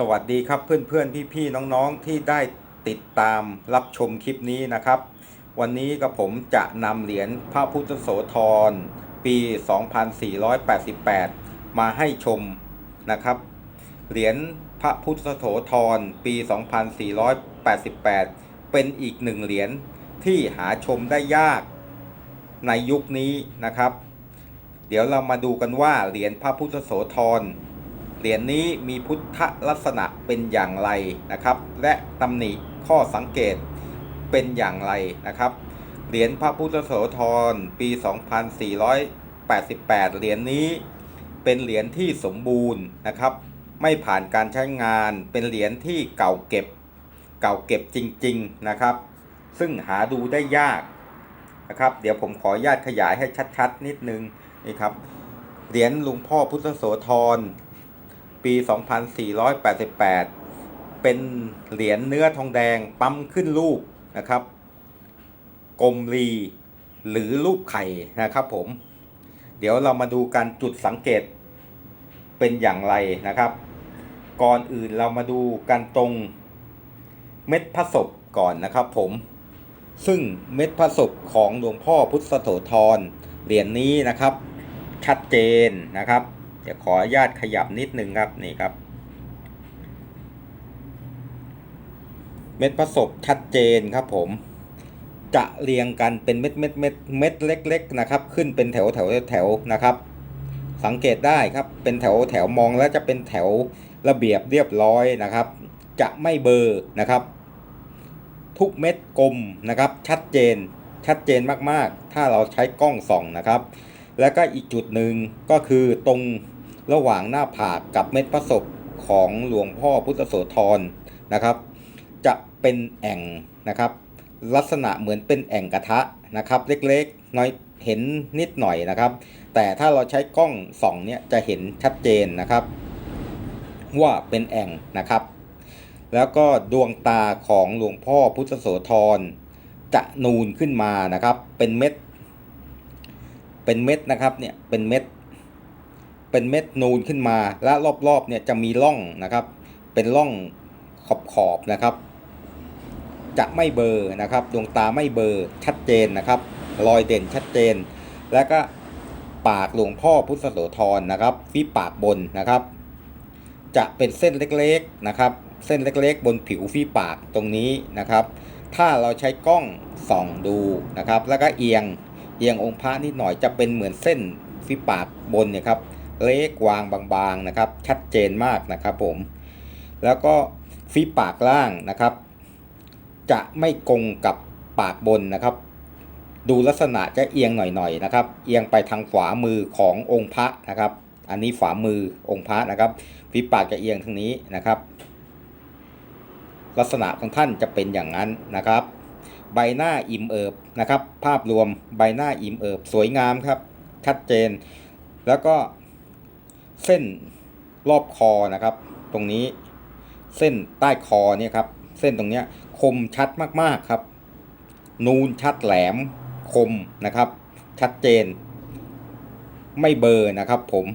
สวัสดีครับเพื่อนๆ พี่ๆ น้องๆ ที่ได้ติดตามรับชมคลิปนี้นะครับ วันนี้กับผมจะนำเหรียญพระพุทธโสธรปี 2488 มาให้ชมนะครับ เหรียญพระพุทธโสธรปี 2488 เป็นอีกหนึ่งเหรียญที่หาชมได้ยากในยุคนี้นะครับ เดี๋ยวเรามาดูกันว่าเหรียญพระพุทธโสธร เหรียญนี้มีพุทธลักษณะเป็นอย่างไรนะครับ และตำหนิข้อสังเกตเป็นอย่างไรนะครับ เหรียญพระพุทธโสธรปี 2488 เหรียญนี้เป็นเหรียญที่สมบูรณ์นะครับ ไม่ผ่านการใช้งานเป็นเหรียญที่เก่าเก็บ เก่าเก็บจริง ๆนะครับ ซึ่งหาดูได้ยากนะครับ เดี๋ยวผมขออนุญาตขยายให้ชัด ๆ นิดนึงนี่ครับเหรียญหลวงพ่อพุทธโสธร ปี 2488 เป็นเหรียญเนื้อทองแดงปั๊มขึ้นรูปนะครับ กลมรีหรือรูปไข่นะครับผม เดี๋ยวเรามาดูการจุดสังเกตเป็นอย่างไรนะครับ ก่อนอื่นเรามาดูกันตรงเม็ดพระศพก่อนนะครับผม ซึ่งเม็ดพระศพของหลวงพ่อพุทธโสธรเหรียญนี้นะครับ ชัดเจนนะครับ ดี๋ยวขออนุญาตขยับนิดนึงครับนี่ครับ เม็ดผสมชัดเจนครับผม จะเรียงกันเป็นเม็ดเม็ดเม็ดเม็ดเล็กๆนะครับ ขึ้นเป็นแถวแถวแถวนะครับ สังเกตได้ครับเป็นแถวแถวมองแล้วจะเป็นแถวระเบียบเรียบร้อยนะครับ จะไม่เบอร์นะครับ ทุกเม็ดกลมนะครับ ชัดเจนชัดเจนมากๆ ถ้าเราใช้กล้องส่องนะครับ แล้วก็อีกจุดหนึ่งก็คือตรง ระหว่างหน้าผากกับเม็ดพระศพของหลวงพ่อพุทธโสธรนะครับ จะเป็นแอ่งนะครับ ลักษณะเหมือนเป็นแอ่งกระทะนะครับ เล็กๆน้อยเห็นนิดหน่อยนะครับ แต่ถ้าเราใช้กล้องส่องเนี่ยจะเห็นชัดเจนนะครับ ว่าเป็นแอ่งนะครับ แล้วก็ดวงตาของหลวงพ่อพุทธโสธรจะนูนขึ้นมานะครับ เป็นเม็ด เป็นเม็ดนะครับเนี่ยเป็นเม็ด เป็นเม็ดนูนขึ้นมา และรอบๆเนี่ยจะมีร่องนะครับ เป็นร่องขอบขอบๆนะครับ จะไม่เบลอร์นะครับ ดวงตาไม่เบลอร์ชัดเจนนะครับ รอยเด่นชัดเจน แล้วก็ปากหลวงพ่อพุทธโสธรนะครับฟีปากบนนะครับ จะเป็นเส้นเล็กๆนะครับ เส้นเล็กๆ บนผิวฟีปากตรงนี้นะครับ ถ้าเราใช้กล้องส่องดูนะครับ แล้วก็เอียงเอียงองค์พระนิดหน่อยจะเป็นเหมือนเส้นฝีปากบนเนี่ยครับ เล็กวางบางๆนะครับ ชัดเจนมากนะครับผม แล้วก็ฝีปากล่างนะครับ จะไม่กงกับปากบนนะครับ ดูลักษณะจะเอียงหน่อยๆนะครับ เอียงไปทางขวามือขององค์พระนะครับ อันนี้ขวามือองค์พระนะครับฝีปากจะเอียงทางนี้นะครับ ลักษณะของท่านจะเป็นอย่างนั้นนะครับ ใบหน้าอิ่มเอิบนะครับ ภาพรวมใบหน้าอิ่มเอิบสวยงามครับชัดเจน แล้วก็ เส้นรอบคอนะครับ ตรงนี้เส้นใต้คอเนี่ยครับ เส้นตรงเนี้ยคมชัดมากๆครับ นูนชัดแหลมคมนะครับ ชัดเจน ไม่เบอร์นะครับ ผม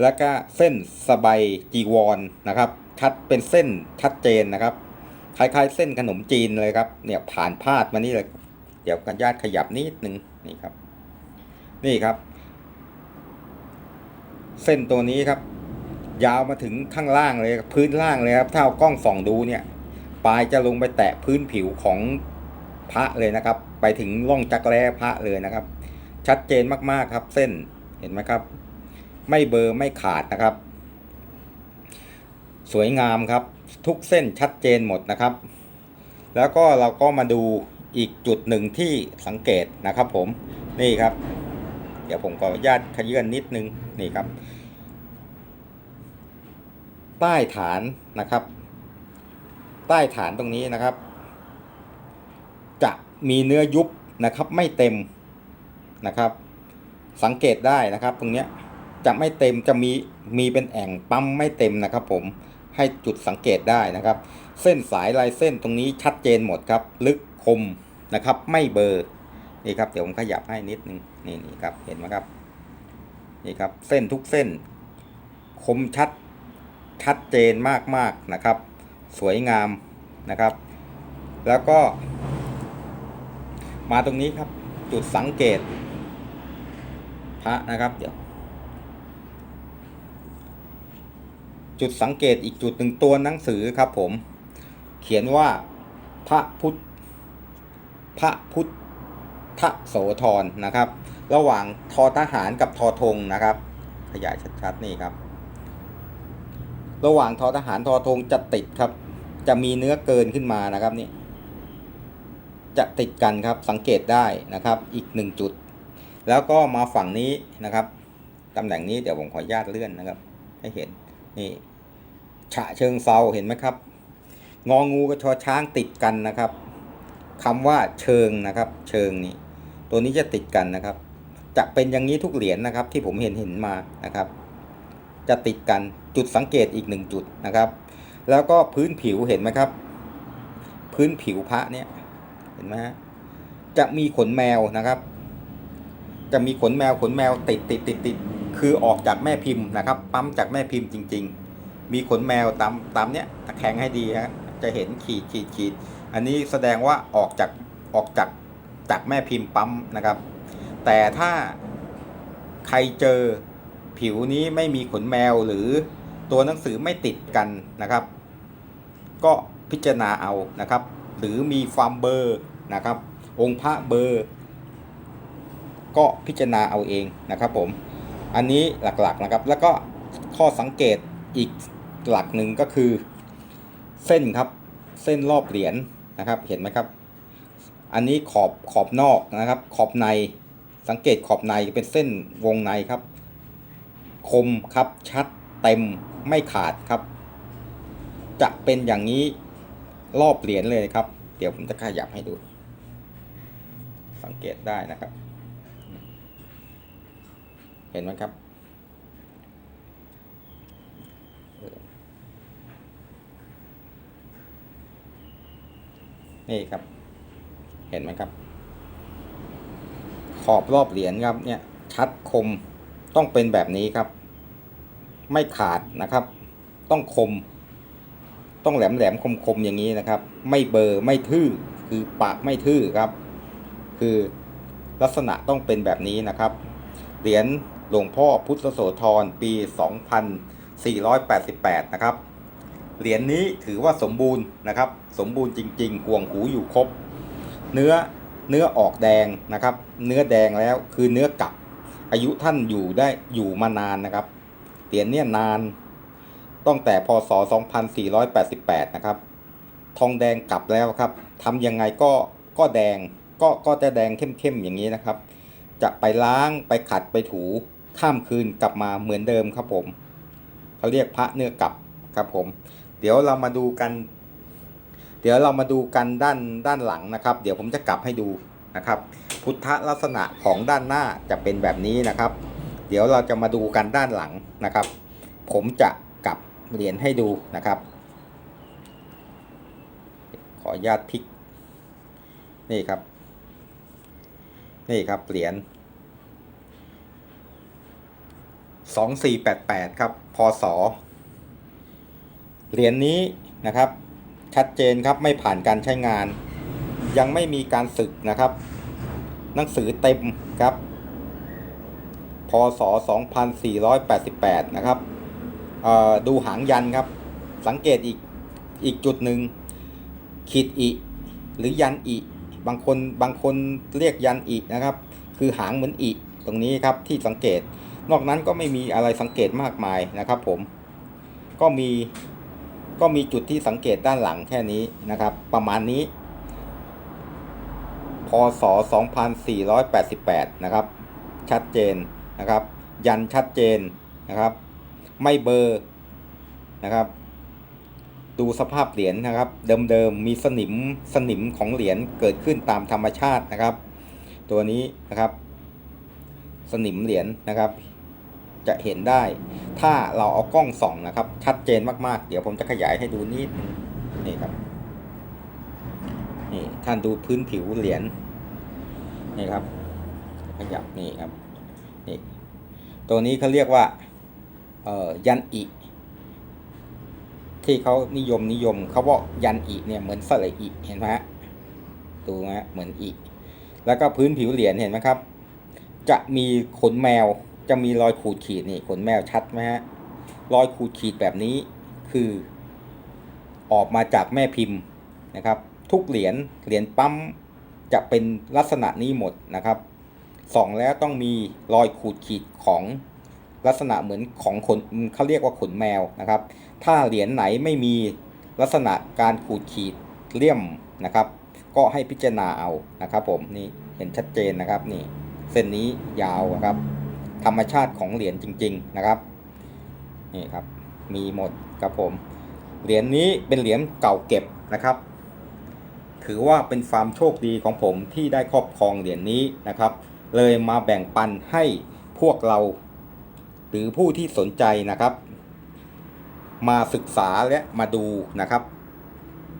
แล้วก็เส้นสบายจีวรนนะครับ ชัดเป็นเส้นชัดเจนนะครับคล้ายๆเส้นขนมจีนเลยครับ เนี่ยผ่านพาดมานี่เลย เดี๋ยวกันญาติขยับนิดนึงนี่ครับ นี่ครับ เส้นตัวนี้ครับ ยาวมาถึงข้างล่างเลยพื้นล่างเลยครับถ้าเอากล้องส่องดูเนี่ยปลายจะลงไปแตะพื้นผิวของพระเลยนะครับ ไปถึงร่องจักรแร้พระเลยนะครับ ชัดเจนมากๆครับ เส้นเห็นไหมครับ ไม่เบลอร์ไม่ขาดนะครับ สวยงามครับ ทุกเส้นชัดเจนหมดนะครับ แล้วก็เราก็มาดูอีกจุดหนึ่งที่สังเกตนะครับผมนี่ครับ เดี๋ยวผมขออนุญาตขยื่นนิดนึงนี่ครับ ใต้ฐานนะครับ ใต้ฐานตรงนี้นะครับ จะมีเนื้อยุบนะครับไม่เต็มนะครับ สังเกตได้นะครับตรงเนี้ยจะไม่เต็มจะมีมีเป็นแอ่งปั๊มไม่เต็มนะครับ ผมให้จุดสังเกตได้นะครับ เส้นสายลายเส้นตรงนี้ชัดเจนหมดครับ ลึกคมนะครับ ไม่เบอร์ นี่ครับเดี๋ยวผมขยับให้นิดนึงนี่นี่ครับเห็นไหมครับนี่ครับเส้นทุกเส้น คมชัดชัดเจนมากๆนะครับ สวยงามนะครับ แล้วก็ มาตรงนี้ครับจุดสังเกต พระนะครับเดี๋ยว จุดสังเกตอีกจุดหนึ่งตัวหนังสือครับผม เขียนว่าพระพุทธพระพุทธ ทะโสธรนะครับ ระหว่างทอทหารกับทอธงนะครับ ขยายชัดๆนี่ครับ ระหว่างทอทหารทอธงจะติดครับ จะมีเนื้อเกินขึ้นมานะครับนี่จะติดกันครับสังเกตได้นะครับอีกหนึ่งจุด แล้วก็มาฝั่งนี้นะครับตำแหน่งนี้เดี๋ยวผมขออนุญาตเลื่อนนะครับ ให้เห็นนี่ฉะเชิงเซาเห็นไหมครับ งองูกับชอช้างติดกันนะครับคำว่าเชิงนะครับ เชิงนี่ ตัวนี้จะติดกันนะครับ จะเป็นอย่างนี้ทุกเหรียญนะครับ ที่ผมเห็นเห็นมานะครับ จะติดกันจุดสังเกตอีกหนึ่งจุดนะครับ แล้วก็พื้นผิวเห็นไหมครับ พื้นผิวพระเนี่ยเห็นไหมฮะจะมีขนแมวนะครับ จะมีขนแมวขนแมวติดติดติดติดคือออกจากแม่พิมพ์นะครับ ปั๊มจากแม่พิมพ์จริง ๆ มีขนแมวตามตามเนี้ยตะแคงให้ดีฮะจะเห็นขีดขีดขีดอันนี้แสดงว่าออกจากออกจาก จากแม่พิมพ์ปั๊มนะครับ แต่ถ้าใครเจอผิวนี้ไม่มีขนแมวหรือตัวหนังสือไม่ติดกันนะครับ ก็พิจารณาเอานะครับ หรือมีฟาร์มเบอร์นะครับ องค์พระเบอร์ ก็พิจารณาเอาเองนะครับผม อันนี้หลักๆนะครับ แล้วก็ข้อสังเกตอีกหลักหนึ่งก็คือ เส้นครับเส้นรอบเหรียญนะครับ เห็นไหมครับ อันนี้ขอบขอบนอกนะครับ ขอบในสังเกตขอบในเป็นเส้นวงในครับ คมครับชัดเต็มไม่ขาดครับ จะเป็นอย่างนี้รอบเหรียญเลยครับ เดี๋ยวผมจะขยับให้ดู สังเกตได้นะครับ เห็นไหมครับนี่ครับ เห็นไหมครับ ขอบรอบเหรียญครับเนี่ยชัดคมต้องเป็นแบบนี้ครับ ไม่ขาดนะครับ ต้องคม ต้องแหลมแหลมคมคมอย่างนี้นะครับ ไม่เบอร์ไม่ทื่อคือปากไม่ทื่อครับ คือลักษณะต้องเป็นแบบนี้นะครับ เหรียญหลวงพ่อพุทธโสธรปี 2488 นะครับ เหรียญนี้ถือว่าสมบูรณ์นะครับ สมบูรณ์จริงๆห่วงหูอยู่ครบ เนื้อเนื้อออกแดงนะครับ เนื้อแดงแล้วคือเนื้อกลับ อายุท่านอยู่ได้อยู่มานานนะครับเหรียญเนี่ยนานตั้งแต่พศ 2488 นะครับ ทองแดงกลับแล้วครับทำยังไงก็ก็แดงก็ก็จะแดงเข้มๆอย่างนี้นะครับ จะไปล้างไปขัดไปถูข้ามคืนกลับมาเหมือนเดิมครับผมเขาเรียกพระเนื้อกลับครับผม เดี๋ยวเรามาดูกัน เดี๋ยวเรามาดูกันด้านด้านหลังนะครับ เดี๋ยวผมจะกลับให้ดูนะครับ พุทธลักษณะของด้านหน้าจะเป็นแบบนี้นะครับ เดี๋ยวเราจะมาดูกันด้านหลังนะครับ ผมจะกลับเหรียญให้ดูนะครับ ขออนุญาตพลิก นี่ครับ นี่ครับเหรียญสองสี่แปดแปดครับพศเหรียญนี้นะครับ ชัดเจนครับไม่ผ่านการใช้งาน ยังไม่มีการสึกนะครับ หนังสือเต็มครับพศ 2488 นะครับดูหางยันครับ สังเกตอีกอีกจุดหนึ่งขีดอีหรือยันอีบางคนบางคนเรียกยันอีนะครับ คือหางเหมือนอีตรงนี้ครับที่สังเกต นอกนั้นก็ไม่มีอะไรสังเกตมากมายนะครับผมก็มี ก็มีจุดที่สังเกตด้านหลังแค่นี้นะครับ ประมาณนี้ พศ 2488 นะครับ ชัดเจนนะครับ ยันชัดเจนนะครับ ไม่เบอร์นะครับ ดูสภาพเหรียญนะครับ เดิมๆมีสนิมสนิมของเหรียญเกิดขึ้นตามธรรมชาตินะครับ ตัวนี้นะครับ สนิมเหรียญนะครับ จะเห็นได้ ถ้าเราเอากล้องส่องนะครับ ชัดเจนมากๆ เดี๋ยวผมจะขยายให้ดูนิดนี่ครับนี่ท่านดูพื้นผิวเหรียญนี่ครับ ขยับนี่ครับนี่ตัวนี้เขาเรียกว่าเอ่อยันอิที่เขานิยมนิยมเขาบอกยันอีเนี่ยเหมือนสระอีเห็นไหมฮะดูนะฮะเหมือนอีแล้วก็พื้นผิวเหรียญเห็นไหมครับ จะมีขนแมว จะมีรอยขูดขีดนี่ขนแมวชัดไหมฮะรอยขูดขีดแบบนี้คือ ออกมาจากแม่พิมพ์นะครับ ทุกเหรียญเหรียญปั๊มจะเป็นลักษณะนี้หมดนะครับส่องแล้วต้องมีรอยขูดขีดของลักษณะเหมือนของขนเขาเรียกว่าขนแมวนะครับ ถ้าเหรียญไหนไม่มีลักษณะการขูดขีดเลี่ยมนะครับ ก็ให้พิจารณาเอานะครับ ผมนี่เห็นชัดเจนนะครับนี่เส้นนี้ยาวนะครับ ธรรมชาติของเหรียญจริง ๆ นะครับนี่ครับมีหมดครับผมเหรียญนี้เป็นเหรียญเก่าเก็บนะครับ ถือว่าเป็นความโชคดีของผมที่ได้ครอบครองเหรียญนี้นะครับ เลยมาแบ่งปันให้พวกเรา หรือผู้ที่สนใจนะครับ มาศึกษาและมาดูนะครับ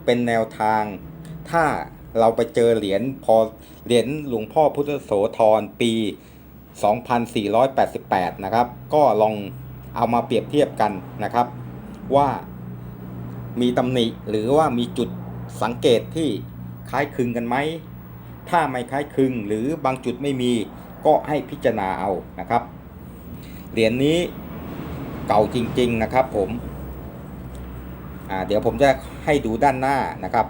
เป็นแนวทางถ้าเราไปเจอเหรียญพอเหรียญหลวงพ่อพุทธโสธรปี 2488 นะครับ ก็ลองเอามาเปรียบเทียบกันนะครับ ว่ามีตำหนิหรือว่ามีจุดสังเกตที่คล้ายคลึงกันไหม ถ้าไม่คล้ายคลึงหรือบางจุดไม่มีก็ให้พิจารณาเอานะครับ เหรียญนนี้เก่าจริง ๆนะครับผมเดี๋ยวผมจะให้ดูด้านหน้านะครับ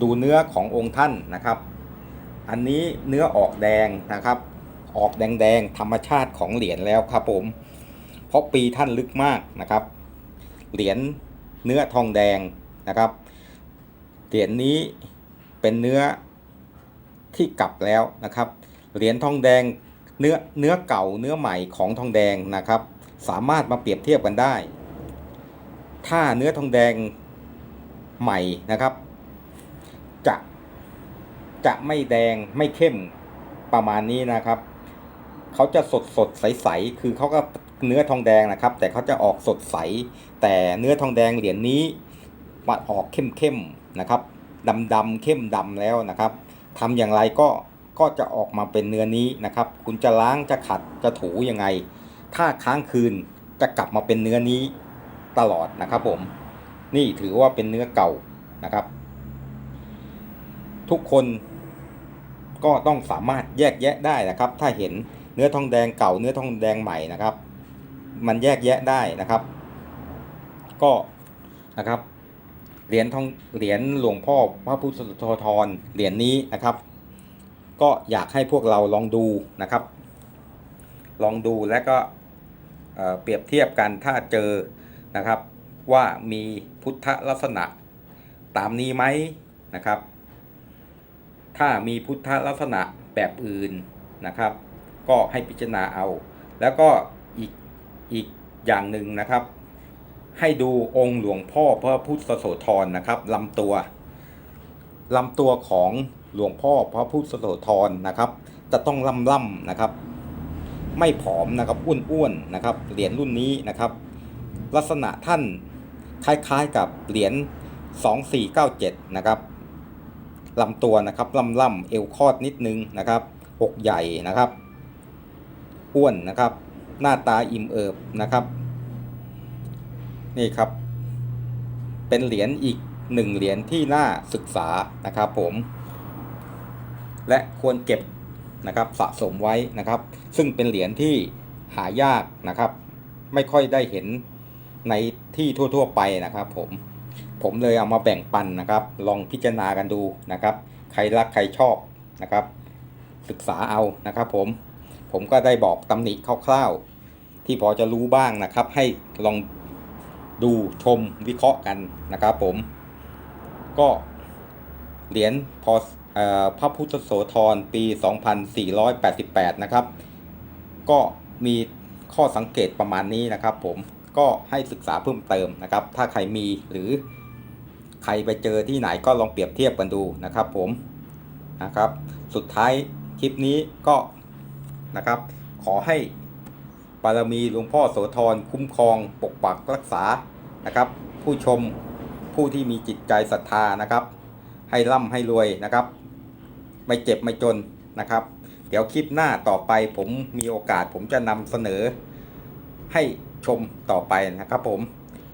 ดูเนื้อขององค์ท่านนะครับ อันนี้เนื้อออกแดงนะครับ ออกแดงๆ ธรรมชาติของเหรียญแล้วครับผม เพราะปีท่านลึกมากนะครับ เหรียญเนื้อทองแดงนะครับ เหรียญนี้เป็นเนื้อที่กลับแล้วนะครับ เหรียญทองแดงเนื้อเนื้อเก่าเนื้อใหม่ของทองแดงนะครับ สามารถมาเปรียบเทียบกันได้ ถ้าเนื้อทองแดงใหม่นะครับ จะจะไม่แดงไม่เข้มประมาณนี้นะครับ เขาจะสดสดใสๆคือเขาก็เนื้อทองแดงนะครับ แต่เขาจะออกสดใส แต่เนื้อทองแดงเหรียญนี้มาออกเข้มๆนะครับดำดำเข้มดำแล้วนะครับทำอย่างไรก็ก็จะออกมาเป็นเนื้อนี้นะครับ คุณจะล้างจะขัดจะถูยังไง ถ้าค้างคืนจะกลับมาเป็นเนื้อนี้ตลอดนะครับผม นี่ถือว่าเป็นเนื้อเก่านะครับ ทุกคนก็ต้องสามารถแยกแยะได้นะครับ ถ้าเห็น เนื้อทองแดงเก่าเนื้อทองแดงใหม่นะครับ มันแยกแยะได้นะครับ ก็นะครับเหรียญทองเหรียญหลวงพ่อพระพุทธโสธรเหรียญนี้นะครับ ก็อยากให้พวกเราลองดูนะครับ ลองดูและก็เอ่อเปรียบเทียบกันถ้าเจอนะครับ ว่ามีพุทธลักษณะตามนี้ไหมนะครับ ถ้ามีพุทธลักษณะแบบอื่นนะครับ ก็ให้พิจารณาเอา แล้วก็อีกอีกอย่างหนึ่งนะครับ ให้ดูองค์หลวงพ่อพระพุทธโสธรนะครับลำตัวลำตัวของหลวงพ่อพระพุทธโสธรนะครับ จะต้องล่ำล่ำนะครับ ไม่ผอมนะครับอ้วนๆนะครับเหรียญรุ่นนี้นะครับ ลักษณะท่านคล้ายๆกับเหรียญ2497นะครับลำตัวนะครับล่ำล่ำเอวคอดนิดนึงนะครับอกใหญ่นะครับ อ้วนนะครับ หน้าตาอิ่มเอิบนะครับ นี่ครับ เป็นเหรียญอีกหนึ่งเหรียญที่น่าศึกษานะครับผม และควรเก็บนะครับสะสมไว้นะครับ ซึ่งเป็นเหรียญที่หายากนะครับ ไม่ค่อยได้เห็นในที่ทั่ว ๆ ไปนะครับ ผมผมเลยเอามาแบ่งปันนะครับ ลองพิจารณากันดูนะครับ ใครรักใครชอบนะครับ ศึกษาเอานะครับผม ผมก็ได้บอกตำหนิคร่าวๆ ที่พอจะรู้บ้างนะครับ ให้ลองดูชมวิเคราะห์กันนะครับผม ก็เหรียญพอพระพุทธโสธรปี 2488 นะครับ ก็มีข้อสังเกตประมาณนี้นะครับ ผมก็ให้ศึกษาเพิ่มเติมนะครับ ถ้าใครมีหรือใครไปเจอที่ไหนก็ลองเปรียบเทียบกันดูนะครับ ผมนะครับ สุดท้ายคลิปนี้ก็ นะครับ ขอให้บารมีหลวงพ่อโสธรคุ้มครองปกปักรักษานะครับ ผู้ชมผู้ที่มีจิตใจศรัทธานะครับ ให้ร่ำให้รวยนะครับ ไม่เจ็บไม่จนนะครับ เดี๋ยวคลิปหน้าต่อไปผมมีโอกาสผมจะนำเสนอ ให้ชมต่อไปนะครับผม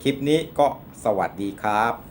คลิปนี้ก็สวัสดีครับ